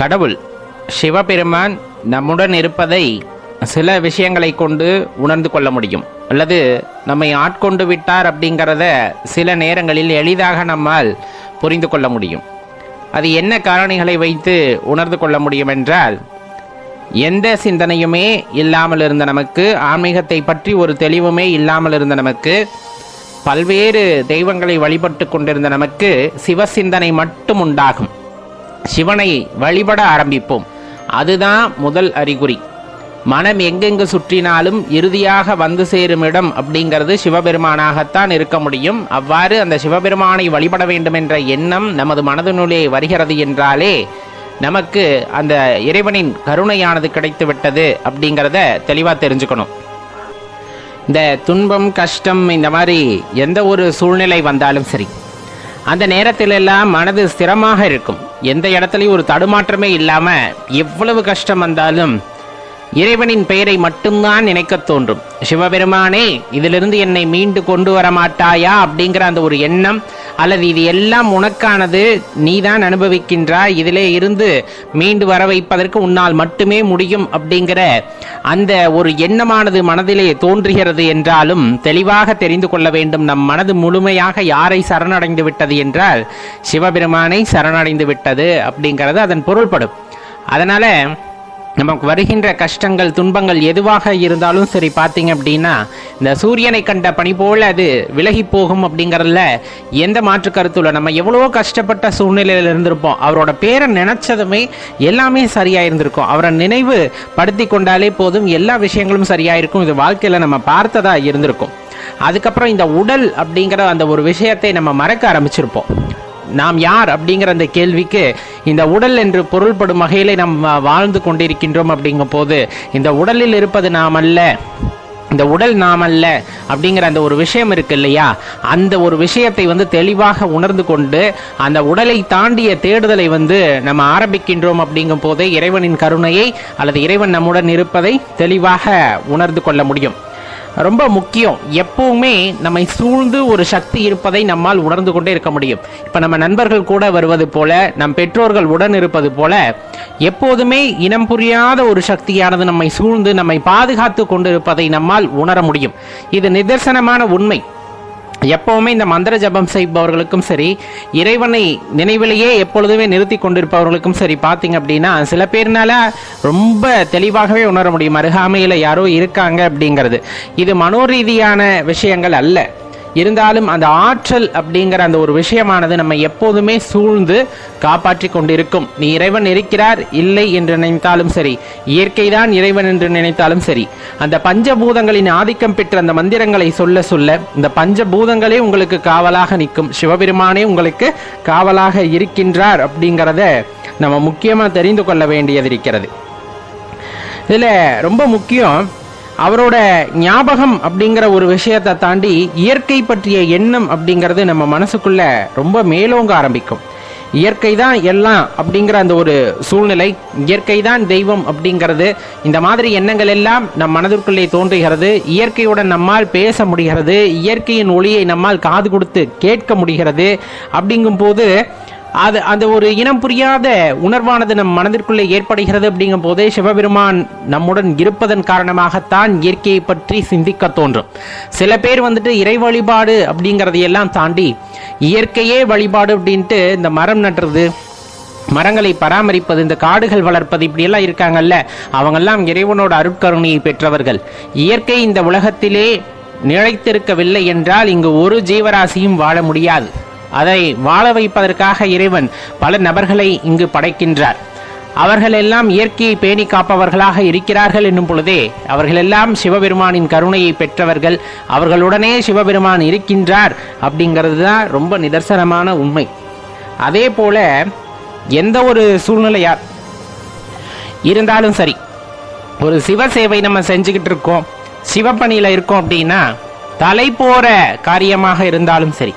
கடவுள் சிவபெருமான் நம்முடன் இருப்பதை சில விஷயங்களை கொண்டு உணர்ந்து கொள்ள முடியும். அல்லது நம்மை ஆட்கொண்டு விட்டார் அப்படிங்கிறத சில நேரங்களில் எளிதாக நம்மால் புரிந்து கொள்ள முடியும். அது என்ன காரணிகளை வைத்து உணர்ந்து கொள்ள முடியும் என்றால் எந்த சிந்தனையுமே இல்லாமல் இருந்த நமக்கு ஆன்மீகத்தை பற்றி ஒரு தெளிவுமே இல்லாமல் இருந்த நமக்கு பல்வேறு தெய்வங்களை வழிபட்டு கொண்டிருந்த நமக்கு சிவ சிந்தனை மட்டும் உண்டாகும். சிவனை வழிபட ஆரம்பிப்போம். அதுதான் முதல் அறிகுறி. மனம் எங்கெங்கு சுற்றினாலும் இறுதியாக வந்து சேரும் இடம் அப்படிங்கிறது சிவபெருமானாகத்தான் இருக்க முடியும். அவ்வாறு அந்த சிவபெருமானை வழிபட வேண்டும் என்ற எண்ணம் நமது மனதினுள்ளே வருகிறது என்றாலே நமக்கு அந்த இறைவனின் கருணையானது கிடைத்து விட்டது அப்படிங்கிறத தெளிவாக தெரிஞ்சுக்கணும். இந்த துன்பம் கஷ்டம் இந்த மாதிரி எந்த ஒரு சூழ்நிலை வந்தாலும் சரி அந்த நேரத்திலெல்லாம் மனது ஸ்திரமாக இருக்கும். எந்த இடத்துலையும் ஒரு தடுமாற்றமே இல்லாமல் எவ்வளவு கஷ்டம் வந்தாலும் இறைவனின் பெயரை மட்டும்தான் நினைக்கத் தோன்றும். சிவபெருமானே இதிலிருந்து என்னை மீண்டு கொண்டு வர மாட்டாயா அப்படிங்கிற அந்த ஒரு எண்ணம் அல்லது இது எல்லாம் உனக்கானது நீதான் அனுபவிக்கின்றாய் இதிலே இருந்து மீண்டு வர வைப்பதற்கு உன்னால் மட்டுமே முடியும் அப்படிங்கிற அந்த ஒரு எண்ணமானது மனதிலே தோன்றுகிறது என்றாலும் தெளிவாக தெரிந்து கொள்ள வேண்டும் நம் மனது முழுமையாக யாரை சரணடைந்து விட்டது என்றால் சிவபெருமானை சரணடைந்து விட்டது அப்படிங்கிறது அதன் பொருள்படும். அதனால நமக்கு வருகின்ற கஷ்டங்கள் துன்பங்கள் எதுவாக இருந்தாலும் சரி பார்த்தீங்க அப்படின்னா இந்த சூரியனை கண்ட பணி போல அது விலகி போகும் அப்படிங்கறதுல எந்த மாற்று கருத்து இல்லை. நம்ம எவ்வளவோ கஷ்டப்பட்ட சூழ்நிலையில் இருந்திருப்போம். அவரோட பேரை நினச்சதுமே எல்லாமே சரியாக இருந்திருக்கும் அவரை நினைவு படுத்தி கொண்டாலே போதும். எல்லா விஷயங்களும் சரியாக இருக்கும் இது வாழ்க்கையில் நம்ம பார்த்ததா இருந்திருக்கும். அதுக்கப்புறம் இந்த உடல் அப்படிங்கிற அந்த ஒரு விஷயத்தை நம்ம மறக்க ஆரம்பிச்சிருப்போம். நாம் யார் அப்படிங்கிற அந்த கேள்விக்கு இந்த உடல் என்று பொருள்படும் வகையிலே நாம் வாழ்ந்து கொண்டிருக்கின்றோம் அப்படிங்கும் போது இந்த உடலில் இருப்பது நாம் அல்ல இந்த உடல் நாம் அல்ல அப்படிங்கிற அந்த ஒரு விஷயம் இருக்கு இல்லையா? அந்த ஒரு விஷயத்தை வந்து தெளிவாக உணர்ந்து கொண்டு அந்த உடலை தாண்டிய தேடுதலை வந்து நம்ம ஆரம்பிக்கின்றோம் அப்படிங்கும் போதே இறைவனின் கருணையை அல்லது இறைவன் நம்முடன் இருப்பதை தெளிவாக உணர்ந்து கொள்ள முடியும். ரொம்ப முக்கியம். எப்பவுமே நம்மை சூழ்ந்து ஒரு சக்தி இருப்பதை நம்மால் உணர்ந்து கொண்டே இருக்க முடியும். இப்போ நம்ம நண்பர்கள் கூட வருவது போல நம் பெற்றோர்கள் உடன் இருப்பது போல எப்போதுமே இனம் புரியாத ஒரு சக்தியானது நம்மை சூழ்ந்து நம்மை பாதுகாத்து கொண்டிருப்பதை நம்மால் உணர முடியும். இது நிதர்சனமான உண்மை. எப்பவுமே இந்த மந்திர ஜபம் செய்பவர்களுக்கும் சரி இறைவனை நினைவிலேயே எப்பொழுதுமே நிறுத்தி கொண்டிருப்பவர்களுக்கும் சரி பார்த்தீங்க அப்படின்னா சில பேர்னால ரொம்ப தெளிவாகவே உணர முடியும். அருகாமையில் யாரோ இருக்காங்க அப்படிங்கிறது. இது மனோரீதியான விஷயங்கள் அல்ல. இருந்தாலும் அந்த ஆற்றல் அப்படிங்கிற அந்த ஒரு விஷயமானது நம்ம எப்போதுமே சூழ்ந்து காப்பாற்றி கொண்டிருக்கும். நீ இறைவன் இருக்கிறார் இல்லை என்று நினைத்தாலும் சரி. இயற்கை தான் இறைவன் என்று நினைத்தாலும் சரி. அந்த பஞ்சபூதங்களின் ஆதிக்கம் பெற்ற அந்த மந்திரங்களை சொல்ல சொல்ல இந்த பஞ்சபூதங்களே உங்களுக்கு காவலாக நிற்கும். சிவபெருமானே உங்களுக்கு காவலாக இருக்கின்றார் அப்படிங்கிறத நம்ம முக்கியமாக தெரிந்து கொள்ள வேண்டியது இருக்கிறது. இதில் ரொம்ப முக்கியம் அவரோட ஞாபகம் அப்படிங்கிற ஒரு விஷயத்தை தாண்டி இயற்கை பற்றிய எண்ணம் அப்படிங்கிறது நம்ம மனசுக்குள்ள ரொம்ப மேலோங்க ஆரம்பிக்கும். இயற்கை தான் எல்லாம் அப்படிங்கிற அந்த ஒரு சூழ்நிலை இயற்கை தான் தெய்வம் அப்படிங்கிறது இந்த மாதிரி எண்ணங்கள் எல்லாம் நம் மனதிற்குள்ளே தோன்றுகிறது இயற்கையுடன் நம்மால் பேச முடிகிறது இயற்கையின் ஒளியை நம்மால் காது கொடுத்து கேட்க முடிகிறது அப்படிங்கும்போது அது அந்த ஒரு இனம் புரியாத உணர்வானது நம் மனதிற்குள்ளே ஏற்படுகிறது அப்படிங்கும் போதே சிவபெருமான் நம்முடன் இருப்பதன் காரணமாகத்தான் இயற்கையை பற்றி சிந்திக்க தோன்றும். சில பேர் வந்துட்டு இறை வழிபாடு அப்படிங்கிறதையெல்லாம் தாண்டி இயற்கையே வழிபாடு அப்படின்ட்டு இந்த மரம் நட்டுறது மரங்களை பராமரிப்பது இந்த காடுகள் வளர்ப்பது இப்படியெல்லாம் இருக்காங்கல்ல அவங்கெல்லாம் இறைவனோட அருட்கருணையை பெற்றவர்கள். இயற்கை இந்த உலகத்திலே நிலைத்திருக்கவில்லை என்றால் இங்கு ஒரு ஜீவராசியும் வாழ முடியாது. அதை வாழ வைப்பதற்காக இறைவன் பல நபர்களை இங்கு படைக்கின்றார். அவர்கள் எல்லாம் இயற்கையை பேணி காப்பவர்களாக இருக்கிறார்கள் என்னும் பொழுதே அவர்களெல்லாம் சிவபெருமானின் கருணையை பெற்றவர்கள் அவர்களுடனே சிவபெருமான் இருக்கின்றார் அப்படிங்கிறது தான் ரொம்ப நிதர்சனமான உண்மை. அதே போல எந்த ஒரு சூழ்நிலையா இருந்தாலும் சரி ஒரு சிவ சேவை நம்ம செஞ்சுக்கிட்டு இருக்கோம் சிவப்பணியில் இருக்கோம் அப்படின்னா தலை போற காரியமாக இருந்தாலும் சரி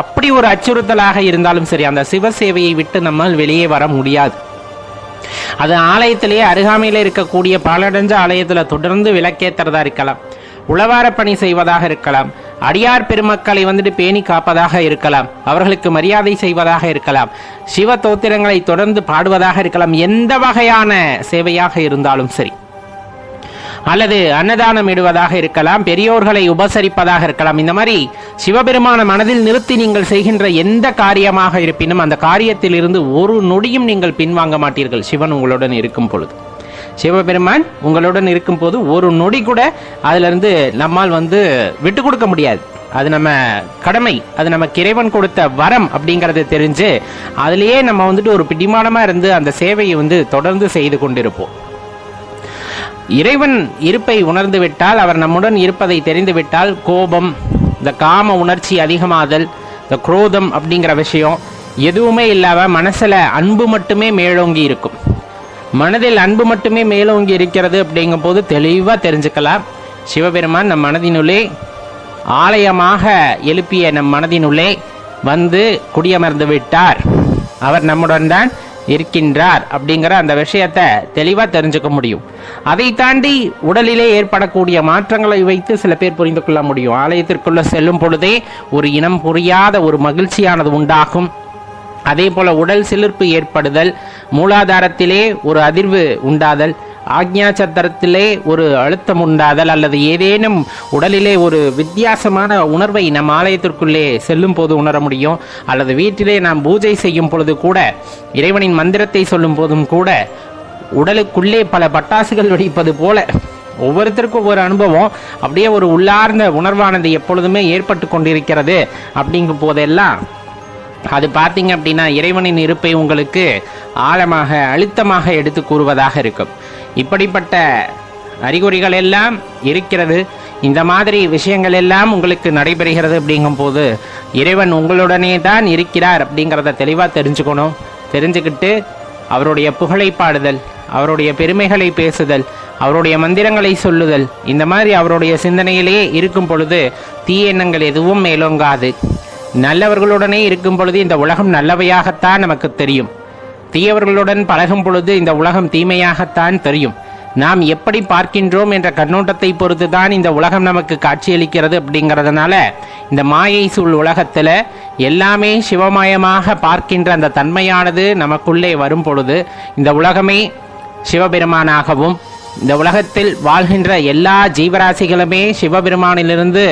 அப்படி ஒரு அச்சுறுத்தலாக இருந்தாலும் சரி அந்த சிவ சேவையை விட்டு நம்மால் வெளியே வர முடியாது. அது ஆலயத்திலேயே அருகாமையில் இருக்கக்கூடிய பாலடைஞ்ச ஆலயத்தில் தொடர்ந்து விளக்கேற்றுறதா இருக்கலாம். உளவார பணி செய்வதாக இருக்கலாம். அடியார் பெருமக்களை வந்துட்டு பேணி காப்பதாக இருக்கலாம். அவர்களுக்கு மரியாதை செய்வதாக இருக்கலாம். சிவ தோத்திரங்களை தொடர்ந்து பாடுவதாக இருக்கலாம். எந்த வகையான சேவையாக இருந்தாலும் சரி. அல்லது அன்னதானம் இடுவதாக இருக்கலாம் பெரியோர்களை உபசரிப்பதாக இருக்கலாம். இந்த மாதிரி சிவபெருமான மனதில் நிறுத்தி நீங்கள் செய்கின்ற எந்த காரியமாக இருப்பினும் அந்த காரியத்தில் இருந்து ஒரு நொடியும் நீங்கள் பின்வாங்க மாட்டீர்கள். சிவன் உங்களுடன் இருக்கும் பொழுது. சிவபெருமான் உங்களுடன் இருக்கும்போது ஒரு நொடி கூட அதிலிருந்து நம்மால் வந்து விட்டு கொடுக்க முடியாது. அது நம்ம கடமை அது நமக்கு இறைவன் கொடுத்த வரம் அப்படிங்கறது தெரிஞ்சு அதுலேயே நம்ம வந்துட்டு ஒரு பிடிமானமா இருந்து அந்த சேவையை வந்து தொடர்ந்து செய்து கொண்டிருப்போம். இறைவன் இருப்பை உணர்ந்துவிட்டால் அவர் நம்முடன் இருப்பதை தெரிந்துவிட்டால் கோபம் இந்த காம உணர்ச்சி அதிகமாதல் இந்த குரோதம் அப்படிங்கிற விஷயம் எதுவுமே இல்லாமல் மனசில் அன்பு மட்டுமே மேலோங்கி இருக்கும். மனதில் அன்பு மட்டுமே மேலோங்கி இருக்கிறது அப்படிங்கும் போது தெளிவாக தெரிஞ்சுக்கலாம். சிவபெருமான் நம் மனதினுள்ளே ஆலயமாக எழுப்பிய நம் மனதினுள்ளே வந்து குடியமர்ந்து விட்டார். அவர் நம்முடன் தான் இருக்கின்றார் அப்படிங்கிற அந்த விஷயத்தை தெளிவாக தெரிஞ்சுக்க முடியும். அதை தாண்டி உடலிலே ஏற்படக்கூடிய மாற்றங்களை வைத்து சில பேர் புரிந்து கொள்ள முடியும். ஆலயத்திற்குள்ள செல்லும் பொழுதே ஒரு இனம் புரியாத ஒரு மகிழ்ச்சியானது உண்டாகும். அதே போல உடல் சிலிர்ப்பு ஏற்படுதல் மூலாதாரத்திலே ஒரு அதிர்வு உண்டாதல் ஆக்ஞா சத்திரத்திலே ஒரு அழுத்தம் உண்டாதல் அல்லது ஏதேனும் உடலிலே ஒரு வித்தியாசமான உணர்வை நம் ஆலயத்திற்குள்ளே செல்லும் போது உணர முடியும். அல்லது வீட்டிலே நாம் பூஜை செய்யும் பொழுது கூட இறைவனின் மந்திரத்தை சொல்லும் போதும் கூட உடலுக்குள்ளே பல பட்டாசுகள் வெடிப்பது போல ஒவ்வொருத்தருக்கும் ஒவ்வொரு அனுபவம். அப்படியே ஒரு உள்ளார்ந்த உணர்வானது எப்பொழுதுமே ஏற்பட்டு கொண்டிருக்கிறது. அப்படிங்கும் போதெல்லாம் அது பார்த்தீங்க அப்படின்னா இறைவனின் இருப்பை உங்களுக்கு ஆழமாக அழுத்தமாக எடுத்து கூறுவதாக இருக்கும். இப்படிப்பட்ட அறிகுறிகள் எல்லாம் இருக்கிறது. இந்த மாதிரி விஷயங்கள் எல்லாம் உங்களுக்கு நடைபெறுகிறது அப்படிங்கும்போது இறைவன் உங்களுடனே தான் இருக்கிறார் அப்படிங்கிறத தெளிவாக தெரிஞ்சுக்கணும். தெரிஞ்சுக்கிட்டு அவருடைய புகழை பாடுதல் அவருடைய பெருமைகளை பேசுதல் அவருடைய மந்திரங்களை சொல்லுதல் இந்த மாதிரி அவருடைய சிந்தனையிலேயே இருக்கும் பொழுது தீய எண்ணங்கள் எதுவும் மேலோங்காது. நல்லவர்களுடனே இருக்கும் பொழுது இந்த உலகம் நல்லவையாகத்தான் நமக்கு தெரியும். தீயவர்களுடன் பழகும் பொழுது இந்த உலகம் தீமையாகத்தான் தெரியும். நாம் எப்படி பார்க்கின்றோம் என்ற கண்ணோட்டத்தை பொறுத்து தான் இந்த உலகம் நமக்கு காட்சியளிக்கிறது அப்படிங்கிறதுனால இந்த மாயை சூழ் உலகத்தில் எல்லாமே சிவமயமாக பார்க்கின்ற அந்த தன்மையானது நமக்குள்ளே வரும் பொழுது இந்த உலகமே சிவபெருமானாகவும் இந்த உலகத்தில் வாழ்கின்ற எல்லா ஜீவராசிகளுமே சிவபெருமானிலிருந்து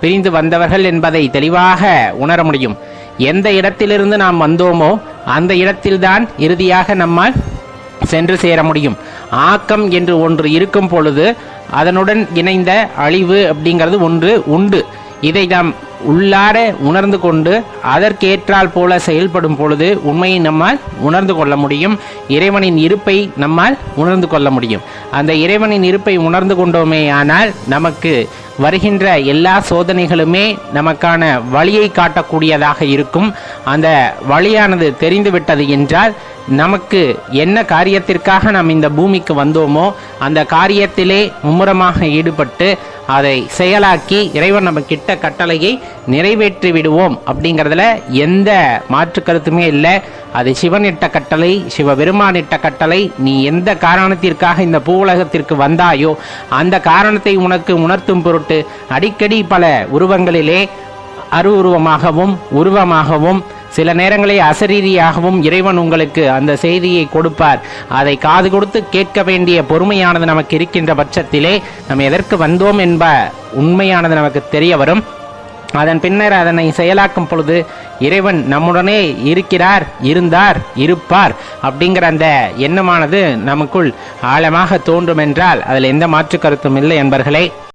பிரிந்து வந்தவர்கள் என்பதை தெளிவாக உணர முடியும். எந்த இடத்திலிருந்து நாம் வந்தோமோ அந்த இடத்தில்தான் இறுதியாக நம்மால் சென்று சேர முடியும். ஆக்கம் என்று ஒன்று இருக்கும் பொழுது அதனுடன் இணைந்த அழிவு அப்படிங்கிறது ஒன்று உண்டு. இதை நாம் உள்ளார உணர்ந்து கொண்டு அதற்கேற்றால் போல செயல்படும் பொழுது உண்மையை நம்மால் உணர்ந்து கொள்ள முடியும். இறைவனின் இருப்பை நம்மால் உணர்ந்து கொள்ள முடியும். அந்த இறைவனின் இருப்பை உணர்ந்து கொண்டோமே ஆனால் நமக்கு வருகின்ற எல்லா சோதனைகளுமே நமக்கான வழியை காட்டக்கூடியதாக இருக்கும். அந்த வழியானது தெரிந்துவிட்டது என்றால் நமக்கு என்ன காரியத்திற்காக நாம் இந்த பூமிக்கு வந்தோமோ அந்த காரியத்திலே மும்முரமாக ஈடுபட்டு அதை செயலாக்கி இறைவன் நம்ம கிட்ட கட்டளையை நிறைவேற்றி விடுவோம் அப்படிங்கிறதுல எந்த மாற்று கருத்துமே இல்லை. அது சிவனிட்ட கட்டளை சிவபெருமானிட்ட கட்டளை. நீ எந்த காரணத்திற்காக இந்த பூவுலகத்திற்கு வந்தாயோ அந்த காரணத்தை உனக்கு உணர்த்தும் பொருட்டு அடிக்கடி பல உருவங்களிலே அரு உருவமாகவும் உருவமாகவும் சில நேரங்களில் அசரீதியாகவும் இறைவன் உங்களுக்கு அந்த செய்தியை கொடுப்பார். அதை காது கொடுத்து கேட்க வேண்டிய பொறுமையானது நமக்கு இருக்கின்ற பட்சத்திலே நம்ம எதற்கு வந்தோம் என்ப உண்மையானது நமக்கு தெரிய வரும். அதன் பின்னர் அதனை செயலாக்கும் பொழுது இறைவன் நம்முடனே இருக்கிறார் இருந்தார் இருப்பார் அப்படிங்கிற அந்த எண்ணமானது நமக்குள் ஆழமாக தோன்றும் என்றால் அதில் எந்த மாற்று கருத்தும் இல்லை என்பர்களே